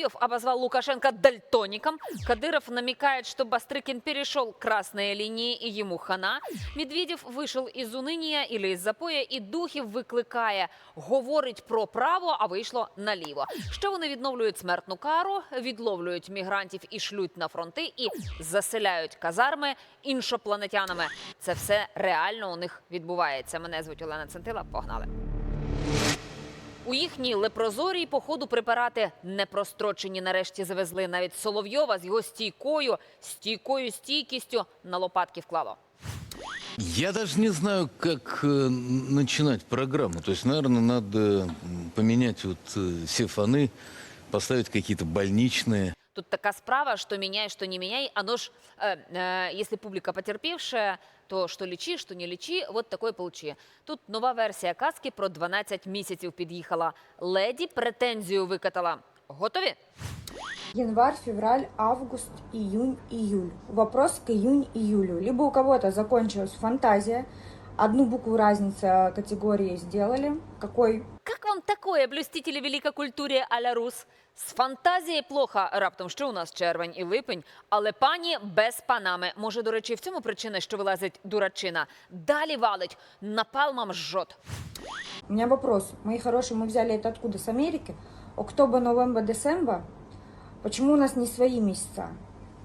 Соловьев обозвал Лукашенко дальтоником. Кадыров намекает, что Бастрыкин перешел красные линии и ему хана. Медведев вышел из уныния или из запоя і духів викликає. Говорить про право, а вийшло наліво. Ще вони відновлюють смертну кару, відловлюють мігрантів і шлють на фронти, і заселяють казарми іншопланетянами. Це все реально у них відбувається. Мене звуть Олена Центила. Погнали. У їхній лепрозорій походу препарати непрострочені нарешті завезли. Навіть Соловйова з його стійкою, стійкою стійкістю на лопатки вклало. Я даже не знаю, как э, начинать программу. То есть, наверное, надо м, поменять вот э, все фоны, поставить какие-то больничные. Тут така справа, что меняй, что не меняй. Оно ж, э, э, если публика потерпевшая, то що лічи, що не лічи, от такої получи. Тут нова версія казки про 12 місяців під'їхала. Леді претензію викатала. Готові? Январь, февраль, август, июнь, июль. Вопрос к июнь-июлю. Либо у кого-то закончилась фантазия, одну букву разницы категории сделали. Какой Как вам такое, блюстители великокультури а-ля Рус? З фантазії плохо раптом, що у нас червень і липень, але пані без панами. Може, до речі, в цьому причина, що вилазить дурачина. Далі валить, напалмом жжет. У меня вопрос. Мои хорошие, мы взяли это откуда? С Америки? Октобер, новембер, декабрь? Почему у нас не свои месяца?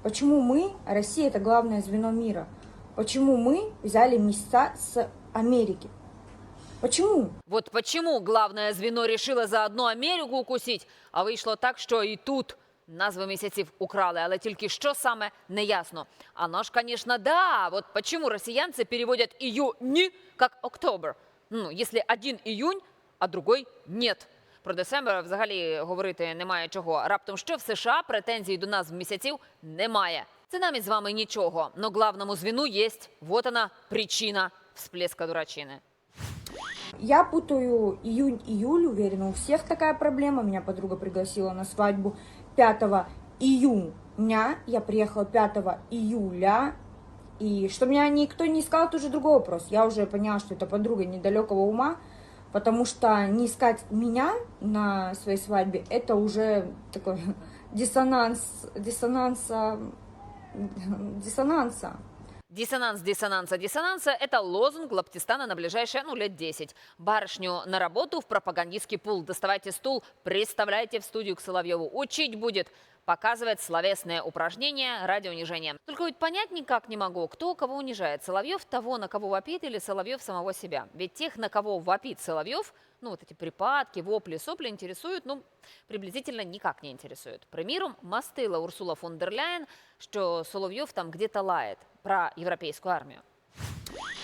Почему мы, Россия это главное звено мира, Почему мы взяли месяца с Америки? Почему? Вот почему главное звено решило заодно Америку укусить, а вийшло так, що і тут назви місяців украли, але тільки що саме не ясно. Оно ж, конечно, да, вот почему россиянцы переводят июнь как октобер. Ну, если один июнь, а другой нет. Про Десембр взагалі говорити немає чого. Раптом що в США претензій до назв місяців немає. Це нам із вами нічого. Но главному звіну єсть. Вот она причина всплеска дурачини. Я путаю июнь-июль, уверена, у всех такая проблема. Меня подруга пригласила на свадьбу 5 июня. Я приехала 5 июля. И что меня никто не искал, это уже другой вопрос. Я уже поняла, что это подруга недалекого ума, потому что не искать меня на своей свадьбе, это уже такой диссонанс, диссонанса, диссонанса. Диссонанс диссонанса диссонанса – это лозунг Лаптистана на ближайшие, ну, лет 10. Барышню на работу в пропагандистский пул. Доставайте стул, представляйте в студию к Соловьеву. Учить будет. Показывает словесное упражнение ради унижения. Только ведь понять никак не могу, кто кого унижает. Соловьев того, на кого вопит, или Соловьев самого себя. Ведь тех, на кого вопит Соловьев, ну, вот эти припадки, вопли, сопли интересуют, ну, приблизительно никак не интересуют. Примером, мастила Урсула фон дер Ляйен, что Соловьев там где-то лает про европейскую армию.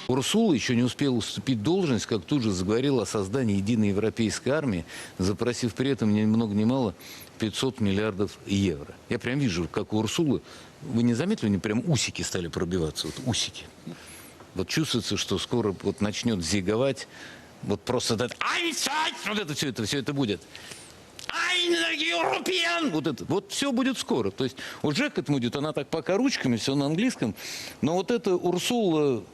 Урсула еще не успела уступить должность, как тут же заговорила о создании единой европейской армии, запросив при этом ни много ни мало 500 миллиардов евро. Я прям вижу, как у Урсулы, вы не заметили, у нее прям усики стали пробиваться, вот усики. Вот чувствуется, что скоро вот начнет зиговать, вот просто «Айнсайд!» вот это все это, все это будет. «Ein European!» Вот это, вот все будет скоро. То есть уже к этому идет, она так пока ручками, все на английском, но вот эта Урсула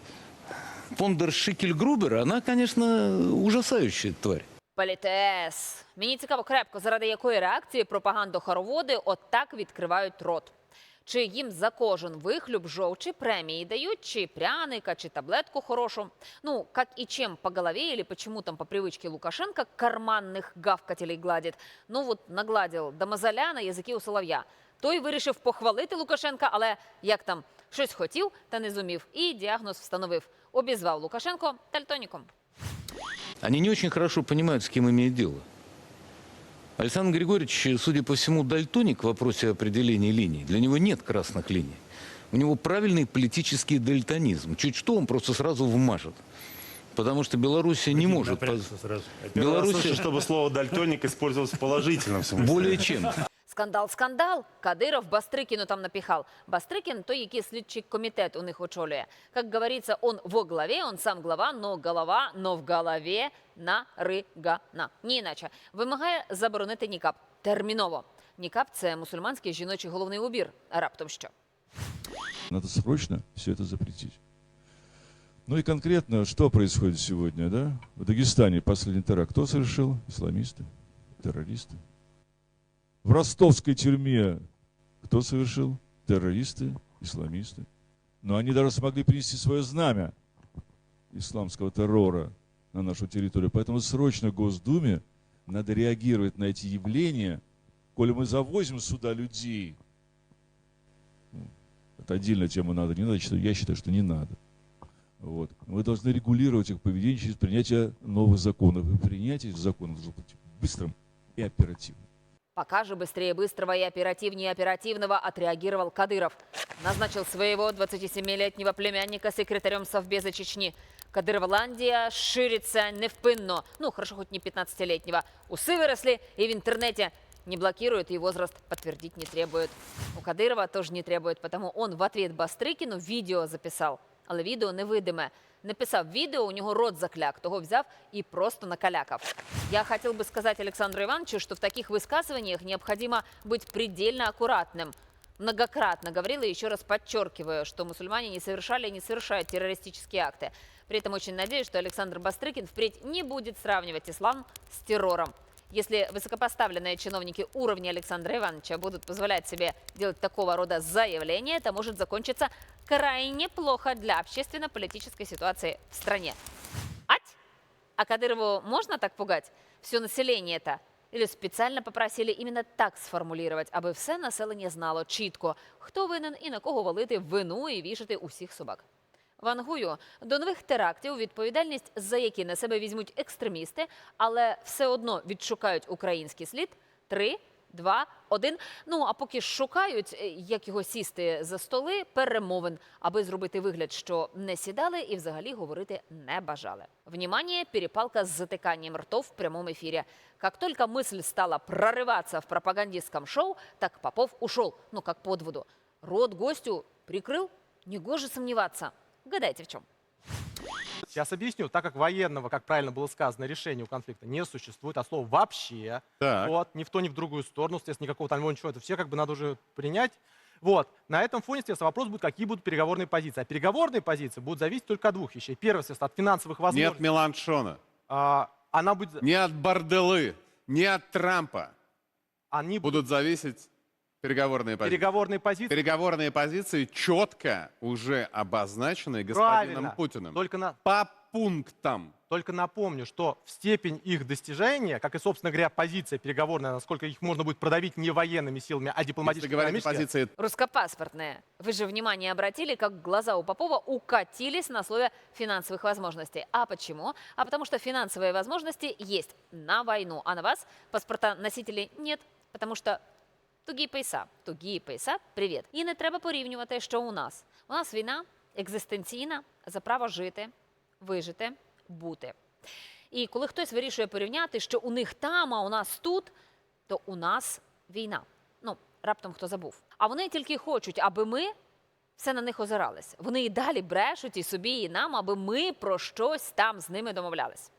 Фондер Шикель Грубер, она, конечно, ужасающая тварь. Політес. Мені цікаво крепко, заради якої реакції пропагандохороводи отак відкривають рот. Чи їм за кожен вихлюб жовчі премії дають, чи пряника, чи таблетку хорошу. Ну, как и чем по голове или почему там по привычке Лукашенко карманных гавкателей гладит. Ну вот нагладил до мозоля на язики у солов'я. Той вирішив похвалити Лукашенка, але як там щось хотів та не зумів, і діагноз встановив. Обізвав Лукашенко дальтоніком. Они не очень хорошо понимают, с кем имеют дело. Александр Григорьевич, судя по всему, дальтоник в вопросе определения линий. Для него нет красных линий. У него правильный политический дальтонизм. Чуть что, он просто сразу вмажет. Потому что Белоруссия не может... Напрягся поз- сразу. Первый раз Белоруссия- слышу, чтобы слово «дальтоник» использовалось в положительном смысле. Более чем. Скандал, скандал. Кадиров Бастрыкину там напихал. Бастрыкин той, який слідчий комітет у них очолює. Как говорится, он во главе, он сам глава, но голова, но в голове наригана. Ні іначе. Вимагає заборонити нікап. Терміново. Нікап – це мусульманський жіночий головний убір. А раптом що? Надо срочно все это запретить. Ну и конкретно, что происходит сегодня, да? В Дагестане последний теракт кто совершил? Исламисты, террористы. В ростовской тюрьме кто совершил? Террористы, исламисты. Но они даже смогли принести свое знамя исламского террора на нашу территорию. Поэтому срочно Госдуме надо реагировать на эти явления, коли мы завозим сюда людей. Ну, Это отдельная тема надо, не надо, я считаю, что не надо. Вот. Мы должны регулировать их поведение через принятие новых законов. И принятие законов должно быть быстрым и оперативным. Пока же быстрее быстрого и оперативнее оперативного отреагировал Кадыров. Назначил своего 27-летнего племянника секретарем Совбеза Чечни. Кадыровландия ширится невпинно. Ну, хорошо, хоть не 15-летнего. Усы выросли и в интернете не блокируют, и возраст подтвердить не требует. У Кадырова тоже не требует, потому он в ответ Бастрикіну відео записав. Але відео невидиме. Написав відео, у нього рот закляк, того взяв и просто накалякав. Я хотел бы сказать Александру Ивановичу, что в таких высказываниях необходимо быть предельно аккуратным. Многократно говорила еще раз подчеркиваю, что мусульмане не совершали и не совершают террористические акты. При этом очень надеюсь, что Александр Бастрыкин впредь не будет сравнивать ислам с террором. Если высокопоставленные чиновники уровня Александра Ивановича будут позволять себе делать такого рода заявления, это может закончиться крайне плохо для общественно-политической ситуации в стране. Ать! А Кадырову можно так пугать? Все население это? Или спеціально попросили іменно так сформулювати, аби все населення знало чітко, хто винен і на кого валити вину і вішати усіх собак. Вангую до нових терактів, відповідальність за які на себе візьмуть екстремісти, але все одно відшукають український слід. Три, два, один. Ну а поки ж шукають, е, як його сісти за столи, перемовин, аби зробити вигляд, що не сідали і взагалі говорити не бажали. Внимание, перепалка с затыканием ртов в прямом эфире. Как только мысль стала прорываться в пропагандистском шоу, так Попов ушел, ну как под воду. Рот гостю прикрыл, негоже сомневаться. Гадайте в чем. Сейчас объясню. Так как военного, как правильно было сказано, решения у конфликта не существует, а слово вообще. Так. Вот, ни в то, ни в другую сторону, естественно, никакого там ничего, это все как бы надо уже принять. Вот. На этом фоне, естественно, вопрос будет, какие будут переговорные позиции. А переговорные позиции будут зависеть только от двух вещей. Первое, естественно, от финансовых Не возможностей. от Меланшона, А, она будет, не от Барделы, не от Трампа они будут будут зависеть переговорные позиции. переговорные позиции. Переговорные позиции четко уже обозначены господином Правильно. Путиным. Только, на, По пунктам. только напомню, что в степень их достижения, как и, собственно говоря, позиция переговорная, насколько их можно будет продавить не военными силами, а Если дипломатическими, экономическими, позиции Русскопаспортные. Вы же внимание обратили, как глаза у Попова укатились на слове финансовых возможностей. А почему? А потому что финансовые возможности есть на войну, а на вас паспорта носителей нет, потому что тугі пояса, тугі пояса, привіт. І не треба порівнювати, що у нас. У нас війна екзистенційна за право жити, вижити, бути. І коли хтось вирішує порівняти, що у них там, а у нас тут, то у нас війна. Ну, раптом хто забув. А вони тільки хочуть, аби ми все на них озирались. Вони і далі брешуть і собі, і нам, аби ми про щось там з ними домовлялись.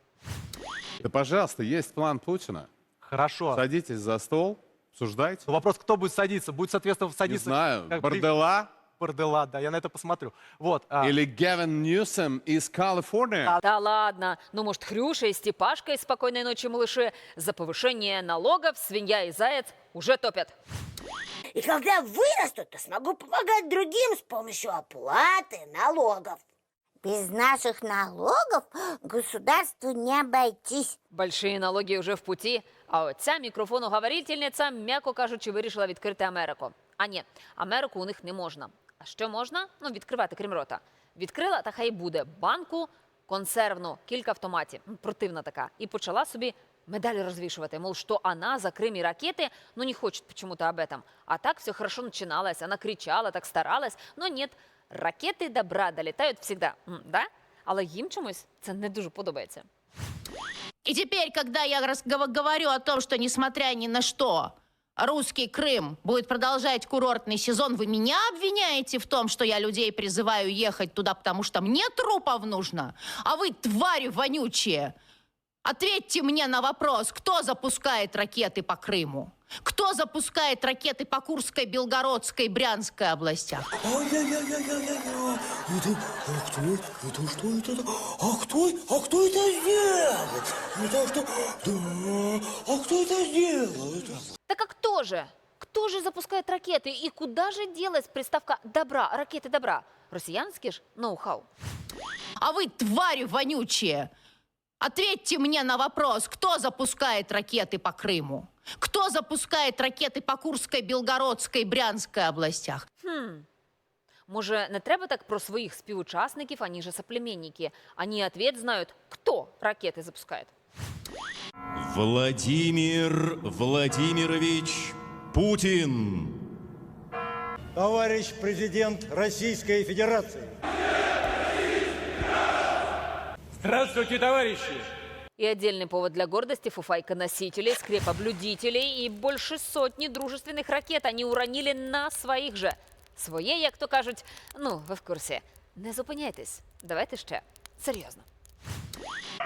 Да, пожалуйста, есть план Путина. Хорошо. Садитесь за стол, обсуждайте. Но вопрос, кто будет садиться? Будет, соответственно, Не садиться... знаю, как Бардела Бардела, да, я на это посмотрю. Вот. а, или Гевин Ньюсом из Калифорнии. Та ладно, ну может Хрюша и Степашка из «Спокойной ночи, малыши» за повышение налогов свинья и заяц уже топят. И когда вырасту, то смогу помогать другим с помощью оплаты налогов. Без наших налогов государству не обойтись. Большие налоги вже в путі. А оця мікрофоноговорительниця, м'яко кажучи, вирішила відкрити Америку. А ні, Америку у них не можна. А що можна? Ну, відкривати, крім рота. Відкрила, та хай буде банку консервну, кілька автоматів. Противна така. І почала собі медалі розвішувати. Мол, що вона за Крим і ракети, ну не хочет почему-то об этом. А так все хорошо начиналось. Она кричала, так старалась. Но нет, ракети добра долітають всегда. М, Да? Але їм чомусь це не дуже подобається. И теперь, когда я разгов- говорю о том, что несмотря ни на что, русский Крым будет продолжать курортный сезон, вы меня обвиняете в том, что я людей призываю ехать туда, потому что мне трупов нужно? А вы, твари вонючие, ответьте мне на вопрос, кто запускает ракеты по Крыму? Кто запускает ракеты по Курской, Белгородской, Брянской областях? Ай-яй-яй-яй-яй-яй. Это, а кто, это что это? А кто, а кто это сделал? Это что, да, а кто это сделал? Это? Так а кто же? Кто же запускает ракеты? И куда же делась приставка «добра», ракеты «добра»? Россиянский ж ноу-хау. А вы, твари вонючие, ответьте мне на вопрос, кто запускает ракеты по Крыму? Кто запускает ракети по Курській, Білгородській, Брянській областях? Хм. Може, не треба так про своїх співучасників, ані же соплеменники. Они ответ знают, кто ракеты запускает. Владимир Владимирович Путин. Товарищ президент Российской Федерации. Здравствуйте, товарищи! И отдельный повод для гордости фуфайка-носителей, скрепоблюдителей и больше сотни дружественных ракет они уронили на своїх же. Своє, як то кажуть, ну, ви в курсі. Не зупиняйтесь. Давайте ще. Серйозно.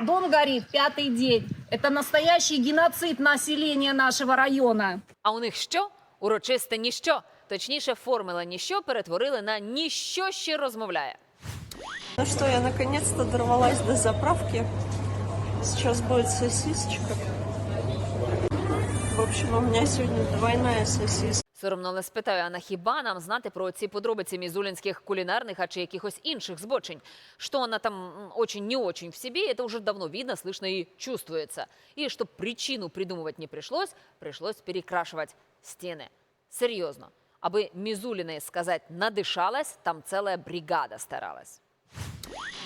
Дом горит пятый день. Это настоящий геноцид населения нашего района. А у них що? Урочисте ніщо. Точніше, формула ніщо перетворили на ніщо ще розмовляє. Ну что, я наконец-то дорвалась до заправки. Сейчас будет сосисочка. В общем, у меня сегодня двойная сосиска. Соромно не спитаю, а на хіба нам знати про ці подробиці мізулінських кулінарних, а чи якихось інших збочень? Что она там м, очень не очень в себе, это уже давно видно, слышно и чувствуется. И чтобы причину придумывать не пришлось, пришлось перекрашивать стены. Серьезно. Аби Мизулиной сказать «надышалась», там целая бригада старалась.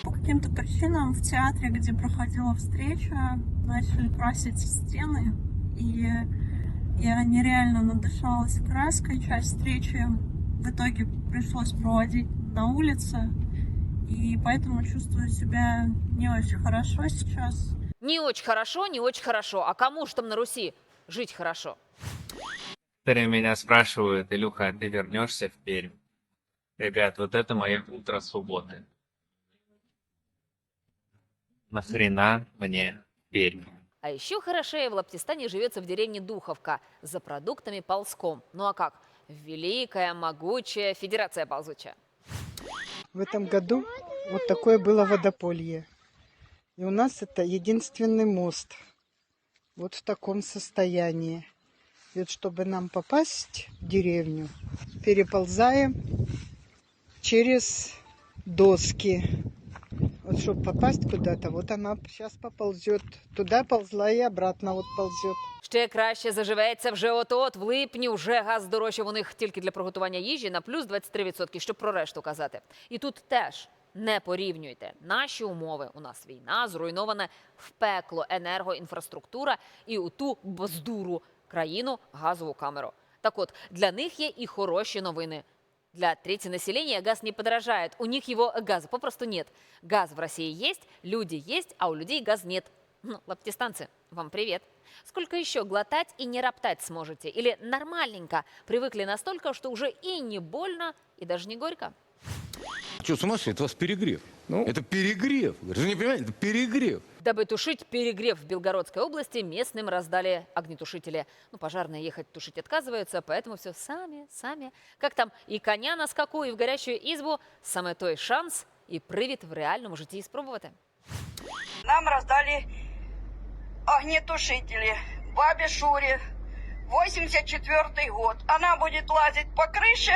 По каким-то причинам в театре, где проходила встреча, начали красить стены. И я нереально надышалась краской. Часть встречи в итоге пришлось проводить на улице. И поэтому чувствую себя не очень хорошо сейчас. Не очень хорошо, не очень хорошо. А кому ж там на Руси жить хорошо? Некоторые меня спрашивают, Илюха, а ты вернешься в Пермь? Ребят, вот это мое утро субботы. Нахрена мне Пермь? А еще хорошее в Лаптистане живется в деревне Духовка за продуктами ползком. Ну а как? Великая, могучая федерация ползучая. В этом году вот такое было водополье. И у нас это единственный мост. Вот в таком состоянии. И вот чтобы нам попасть в деревню, переползаем через доски. Вот чтобы попасть куда-то, вот она сейчас поползет. Туда ползла и обратно вот ползет. Ще краще заживеться вже от-от, в липні вже газ здорожчав у них тільки для приготування їжі на плюс 23%, щоб про решту казати. І тут теж не порівнюйте. Наші умови, у нас війна, зруйнована в пекло енергоінфраструктура і у ту бздуру країну газову камеру. Так от, для них є і хороші новини. Для трети населения газ не подорожает. У них его газа попросту нет. Газ в России есть, люди есть, а у людей газ нет. Ну, лаптистанцы, вам привет. Сколько еще глотать и не роптать сможете? Или нормальненько привыкли настолько, что уже и не больно, и даже не горько? Что, с ума сошли? Это у вас перегрев. Это перегрев. Вы же не понимаете, это перегрев. Дабы тушить перегрев в Белгородской области, местным раздали огнетушители. Ну, пожарные ехать тушить отказываются, поэтому все сами, сами. Как там, и коня на скаку, и в горящую избу. Саме той шанс і привід в реальному житті спробувати. Нам раздали огнетушители. Бабе Шуре, 84 год. Она будет лазить по крыше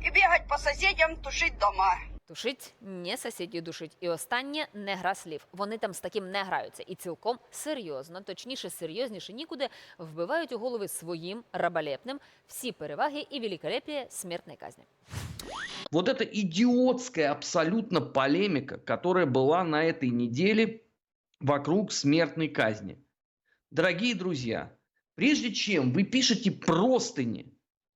и бегать по соседям, тушить дома. Тушить не сусідів душить. І останнє не гра слів. Вони там з таким не граються. І цілком серйозно, точніше, серйозніше нікуди, вбивають у голови своїм раболепним всі переваги і великолепие смертної казні. Вот эта идиотская абсолютно полемика, которая была на этой неделе вокруг смертной казни. Дорогие друзья, прежде чем вы пишете простыни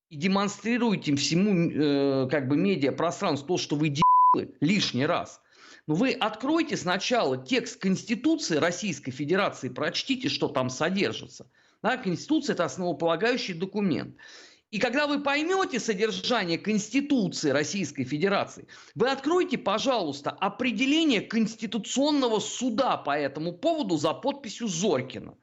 и демонстрируете всему э, как бы медиапространству то, что вы делали лишний раз, но вы откройте сначала текст Конституции Российской Федерации, прочтите, что там содержится. Да, Конституция – это основополагающий документ. И когда вы поймете содержание Конституции Российской Федерации, вы откройте, пожалуйста, определение Конституционного суда по этому поводу за подписью Зорькина.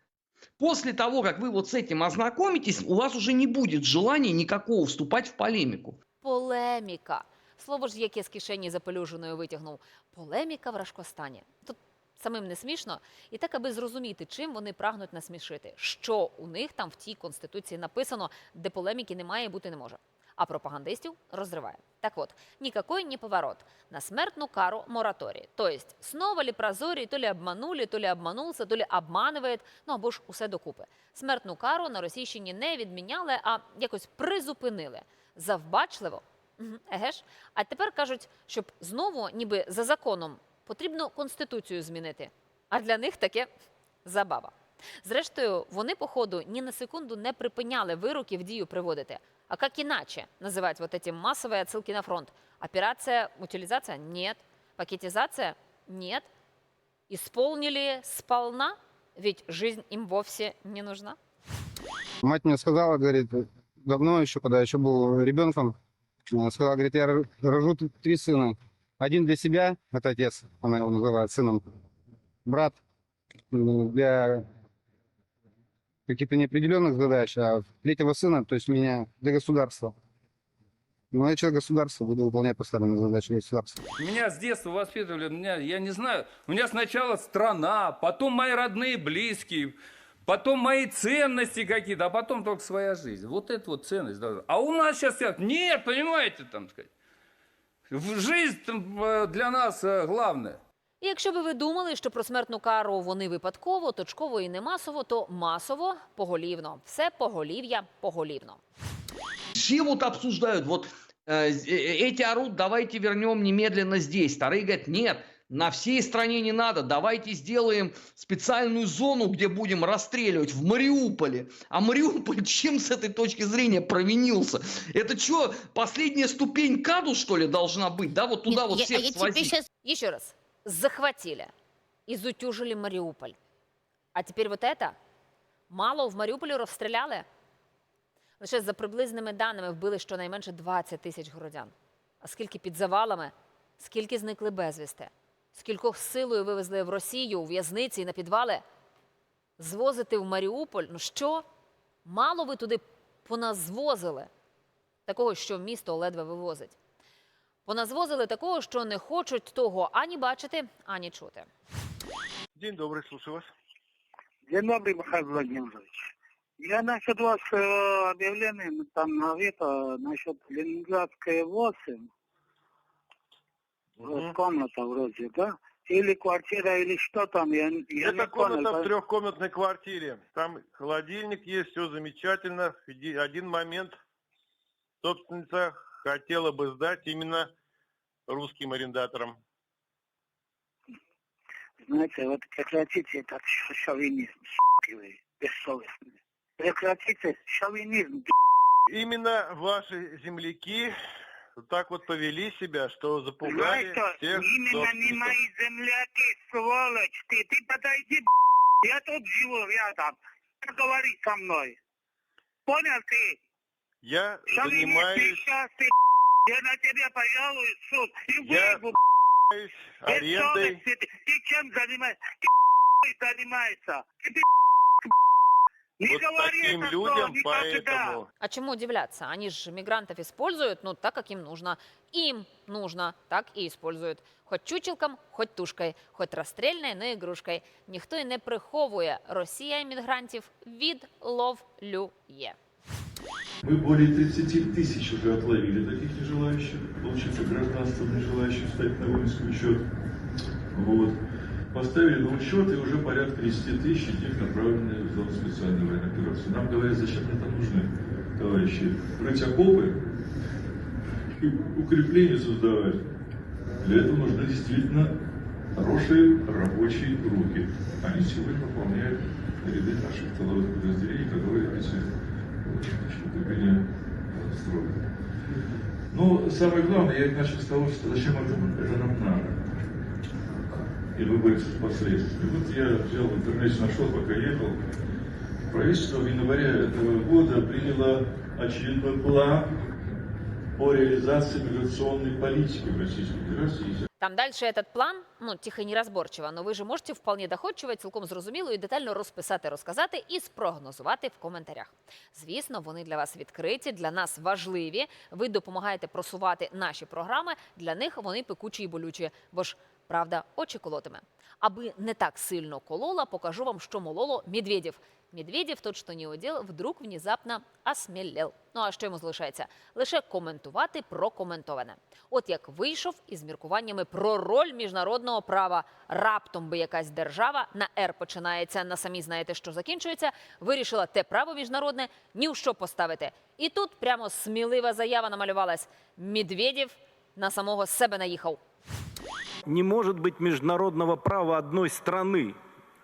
После того, как вы вот с этим ознакомитесь, у вас уже не будет желания никакого вступать в полемику. Полеміка. Слово ж, яке з кишені запелюженою витягнув. Полеміка в Рашкостані. Тут самим не смішно, і так, аби зрозуміти, чим вони прагнуть насмішити, що у них там в тій конституції написано, де полеміки немає і бути не може. А пропагандистів розриває. Так вот, никакой не поворот. На смертную кару мораторий. То есть, снова ли прозорий, то ли обманули, то ли обманулся, то ли обманывает, ну або ж усе докупи. Смертну кару на Російщині не відміняли, а якось призупинили. Завбачливо. Еге ж. А тепер кажуть, щоб знову, ніби за законом, потрібно конституцію змінити. А для них таке забава. Зрештою, вони, походу, ні на секунду не припиняли вироки в дію приводити. А как иначе называть вот эти массовые отсылки на фронт? Операция утилизация? Нет. Пакетизация? Нет. Исполнили сполна? Ведь жизнь им вовсе не нужна. Мать мне сказала, говорит, давно еще, когда еще был ребенком, она сказала, говорит, я ро- рожу три сына. Один для себя, это отец, она его называет сыном. Брат для каких-то неопределенных задач, а третьего сына, то есть меня, для государства. Ну, я человек государства, буду выполнять поставленные задачи государства. Меня с детства воспитывали, меня, я не знаю, у меня сначала страна, потом мои родные, близкие, потом мои ценности какие-то, а потом только своя жизнь. Вот это вот ценность. А у нас сейчас как, нет, понимаете, там сказать, жизнь э, для нас э, главное. І якщо би ви думали, що про смертну кару вони випадково, точково і не масово, то масово поголівно. Все поголів'я поголівно. Все вот обсуждают, вот э, з- э, эти орут, давайте вернем немедленно здесь. Вторые говорят, нет, на всей стране не надо, давайте сделаем специальную зону, где будем расстреливать в Мариуполе. А Мариуполь чем с этой точки зрения провинился? Это что, последняя ступень КАДу, что ли, должна быть? Да, вот туда Нет, вот я- всех а я тебе свозить? щас- Еще раз. Захватили. Изутюжили Мариуполь. А теперь вот это? Мало в Маріуполі розстріляли? Лише за приблизними даними вбили щонайменше 20 тисяч городян. А скільки під завалами? Скільки зникли безвісти? Скількох силою вивезли в Росію, у в'язниці і на підвали? Звозити в Маріуполь? Ну що? Мало ви туди поназвозили? Такого, що місто ледве вивозить. Поназвозили такого, що не хочуть того ані бачити, ані чути. День добрый, слушаю вас. День добрый, Михаил Владимирович. Я насчет вас э, объявления там на это, насчет Ленинградская 8, вот комната вроде, да? Или квартира, или что там, я, я Это не комната понял. в трехкомнатной квартире. Там холодильник есть, все замечательно. Один момент. Собственница хотела бы сдать именно русским арендаторам. Знаете, вот прекратите этот шовинизм, с***ки вы, бессовестные. Прекратите шовинизм, Именно ваши земляки так вот повели себя, что запугали Знаешь всех именно не мои земляки, сволочь ты, ты подойди, я тут живу рядом, говори со мной. Понял ты? Я Шовинист, ты занимаюсь сейчас ты, я на тебя пожалуюсь в суд и Я выебу, арендой. бессовестный ты. Ты чем занимаешься? Ты занимаешься. Ты, не Вот говори таким это людям слово никогда. поэтому А чему удивляться? Они же мигрантов используют, ну, так, как им нужно. Им нужно, так и используют. Хоть чучелком, хоть тушкой, хоть розстрільною, но ігрушкою. Ніхто й не приховує. Росія іммігрантів відловлює. Мы более 30 тысяч уже отловили таких нежелающих, получиться гражданство, нежелающих стать на воинский учет. Вот. Поставили на учет и уже порядка 10 тысяч них направлены в зону специальной военной операции. Нам говорят, зачем это нужны, товарищи? Рыть окопы и укрепления создавать. Для этого нужны действительно хорошие рабочие руки. Они сегодня выполняют ряды наших тыловых подразделений, которые эти Ну, самое главное, я начал с того, что зачем это, это нам надо. И вы боретесь с последствиями. Вот я взял в интернете, нашел, пока ехал. Правительство в январе этого года приняло очередной план по реализации миграционной политики в Российской Федерации. Там дальше этот план, ну, тихо і неразборчиво, но ви ж можете вполне доходчиво, цілком зрозуміло і детально розписати, розказати і спрогнозувати в коментарях. Звісно, вони для вас відкриті, для нас важливі. Ви допомагаєте просувати наші програми. Для них вони пекучі і болючі, бо ж Правда, очі колотиме. Аби не так сильно колола, покажу вам, що мололо Медведєв. Медведєв, тот, що не уділ, вдруг внезапно осмілел. Ну а що йому залишається? Лише коментувати прокоментоване. От як вийшов із міркуваннями про роль міжнародного права. Раптом би якась держава на «Р» починається, на самі знаєте, що закінчується, вирішила те право міжнародне ні в що поставити. І тут прямо смілива заява намалювалась. Медведєв на самого себе наїхав. Не может быть международного права одной страны,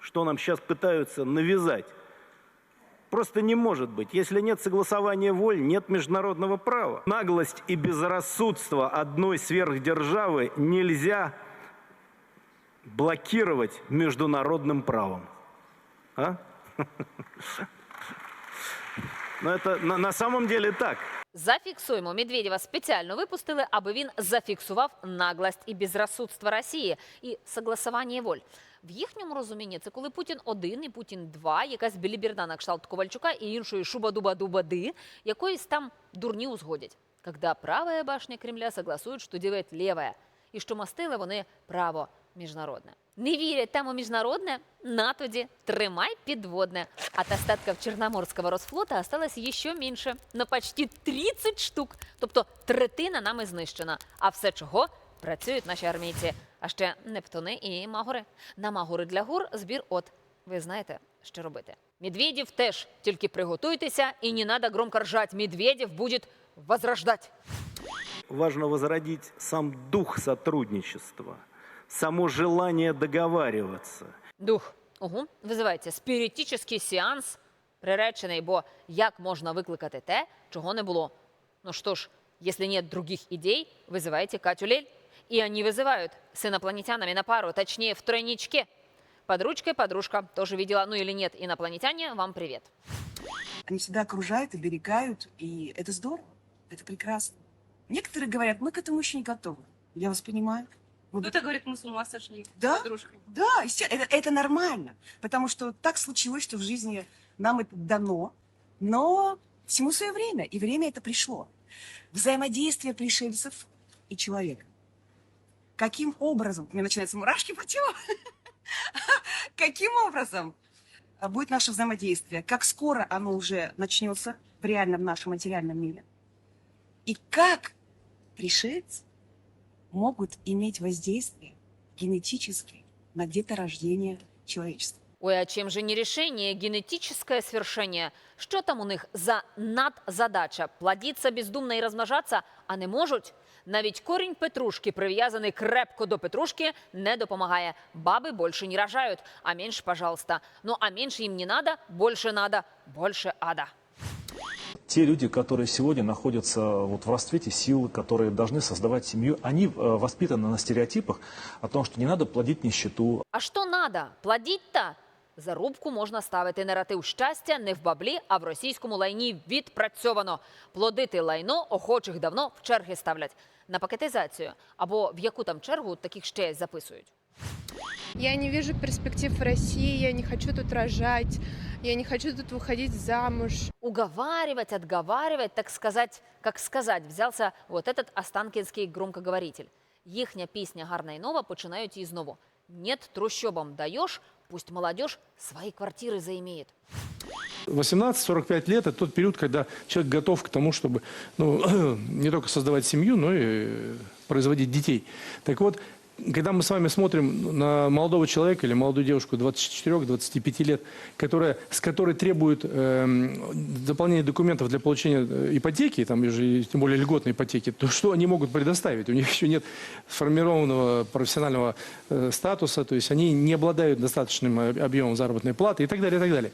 что нам сейчас пытаются навязать. Просто не может быть. Если нет согласования воль, нет международного права. Наглость и безрассудство одной сверхдержавы нельзя блокировать международным правом. А? Но это на, на самом деле так. Зафіксуємо. Медведєва спеціально випустили, аби він зафіксував наглость і безрозсудство Росії і согласування воль. В їхньому розумінні це коли Путін один і Путін два, якась біліберда на кшталт Ковальчука і іншої шуба-дуба-дубади, якоїсь там дурні узгодять. Когда правая башня Кремля согласует, що делает левая, і що мастили вони право міжнародне. Не вірять там у міжнародне? На тоді тримай підводне. От остатков Черноморского Росфлота осталось ще менше, на почти 30 штук. Тобто третина нами знищена. А все чого? Працюють наші армійці. А ще Нептуни і Магори. На Магори для гор збір от. Ви знаєте, що робити. Медведєв теж, тільки приготуйтеся і не надо громко ржать. Медведєв буде возрождать. Важно возродить сам дух сотрудничества, само желание договариваться. Дух. Угу. Визивається спіритічний сеанс, приречений, бо як можна викликати те, чого не було? Ну що ж, якщо нет других ідей, визивайте Катю Лель. И они вызывают с инопланетянами на пару, точнее, в тройничке. Под ручкой подружка тоже видела, ну или нет, инопланетяне, вам привет. Они всегда окружают, оберегают, и это здорово, это прекрасно. Некоторые говорят, мы к этому еще не готовы. Я вас понимаю. Кто-то говорит, мы с ума сошли. Да? Подружкой. Да, это, это нормально, потому что так случилось, что в жизни нам это дано, но всему свое время, и время это пришло. Взаимодействие пришельцев и человека. Каким образом, у меня начинаются мурашки по телу, каким образом а, будет наше взаимодействие, как скоро оно уже начнется в реальном нашем материальном мире, и как пришельцы могут иметь воздействие генетически на деторождение человечества. Ой, а чим же не рішення, генетичне свершення? Що там у них за надзадача? Плодіться бездумно і розмножатися, а не можуть? Навіть корінь петрушки, прив'язаний крепко до петрушки, не допомагає. Баби більше не рожають. А менше, пожалуйста. Ну, а менше їм не надо, більше надо, більше ада. те люди, которые сегодня находятся вот в расцвете сил, которые должны создавать семью, они э, воспитаны на стереотипах о том, что не надо плодить нищету, А що надо? Плодіть-та? Зарубку можна ставити наратив щастя не в баблі, а в російському лайні відпрацьовано. Плодити лайно охочих давно в черги ставлять. На пакетизацію або в яку там чергу таких ще записують. Я не вижу перспектив в России, я не хочу тут рожать, я не хочу тут выходить замуж. Уговаривать, отговаривать, так сказать, как сказать, взявся вот этот останкінський громкоговоритель. Їхня пісня гарна і нова починають її знову. Нет, трущобам даешь, пусть молодежь свои квартиры заимеет. 18-45 лет – это тот период, когда человек готов к тому, чтобы ну, не только создавать семью, но и э, производить детей. Так вот, когда мы с вами смотрим на молодого человека или молодую девушку 24-25 лет, которая, с которой требуют эм, дополнения документов для получения э, ипотеки, там уже тем более льготной ипотеки, то что они могут предоставить? У них еще нет сформированного профессионального э, статуса, то есть они не обладают достаточным э, объемом заработной платы и так далее, и так далее.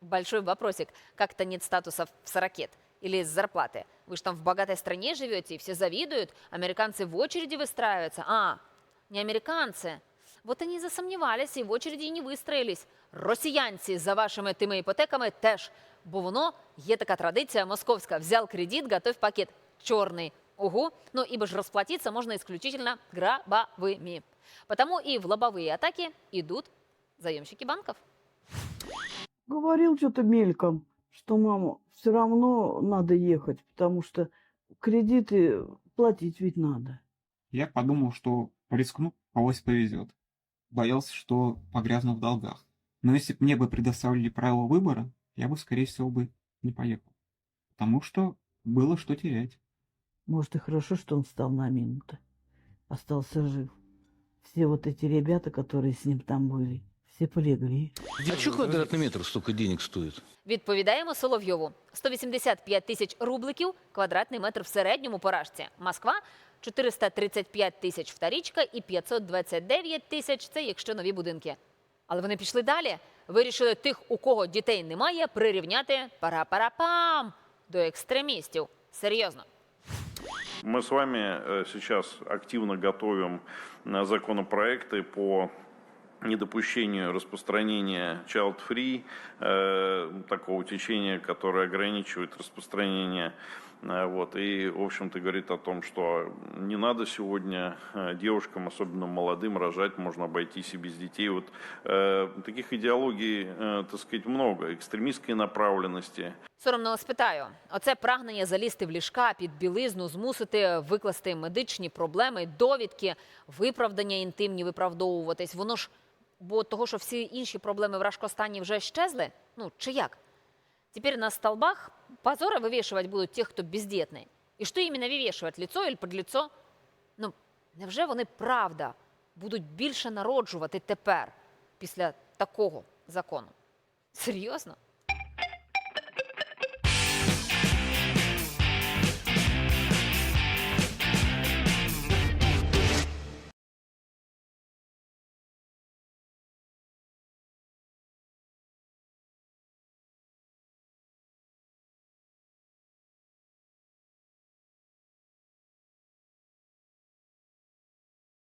Большой вопросик. Как-то нет статусов в сорокет или с зарплаты. Вы же там в богатой стране живете, и все завидуют. Американцы в очереди выстраиваются. А, не американцы. Вот они засомневались і в очереді не вистроїлись. Росіянці за вашими тими іпотеками теж. Бо воно є така традиція московська. Взял кредит, готовь пакет. Чорний. Угу. Ну, ибо ж расплатиться можно исключительно гробовыми. Потому и в лобовые атаки идут заемщики банков. Говорил что-то мельком, что мама, все равно надо ехать, потому что кредиты платить ведь надо. Я подумал, что рискну авось повезет. Боялся, что погрязну в долгах. Но если бы мне бы предоставили право выбора, я бы, скорее всего, бы не поехал. Потому что было что терять. Может, и хорошо, что он встал на минуту. Остался жив. Все вот эти ребята, которые с ним там были, все полегли. А что квадратный метр столько денег стоит? Відповідаємо Соловйову. 185 тисяч рубликів квадратний метр в середньому по рашці. Москва 435 тисяч вторічка і 529 тисяч це якщо нові будинки. Але вони пішли далі. Вирішили тих, у кого дітей немає, прирівняти пара-пара-пам до екстремістів. Серйозно. Мы с вами э, сейчас активно готовим э, законопроекты по недопущению распространения child-free, э, такого течения, которое ограничивает распространение. Э, Вот, и, в общем-то, говорит о том, что не надо сегодня э, девушкам, особенно молодым, рожать, можно обойтись и без детей. Вот э, таких идеологий, э, так сказать, много, экстремистской направленности. Соромно спитаю: оце прагнення залізти в ліжка під білизну, змусити викласти медичні проблеми, довідки, виправдання інтимні виправдовуватись. Воно ж бо того, що всі інші проблеми в Рашкостані вже щезли? Ну чи як? Теперь на столбах позора вывешивать будут тех, кто бездетный. І що іменно вивішувати? Лицо или подліцо? Ну, невже вони правда будуть більше народжувати тепер, після такого закону? Серйозно?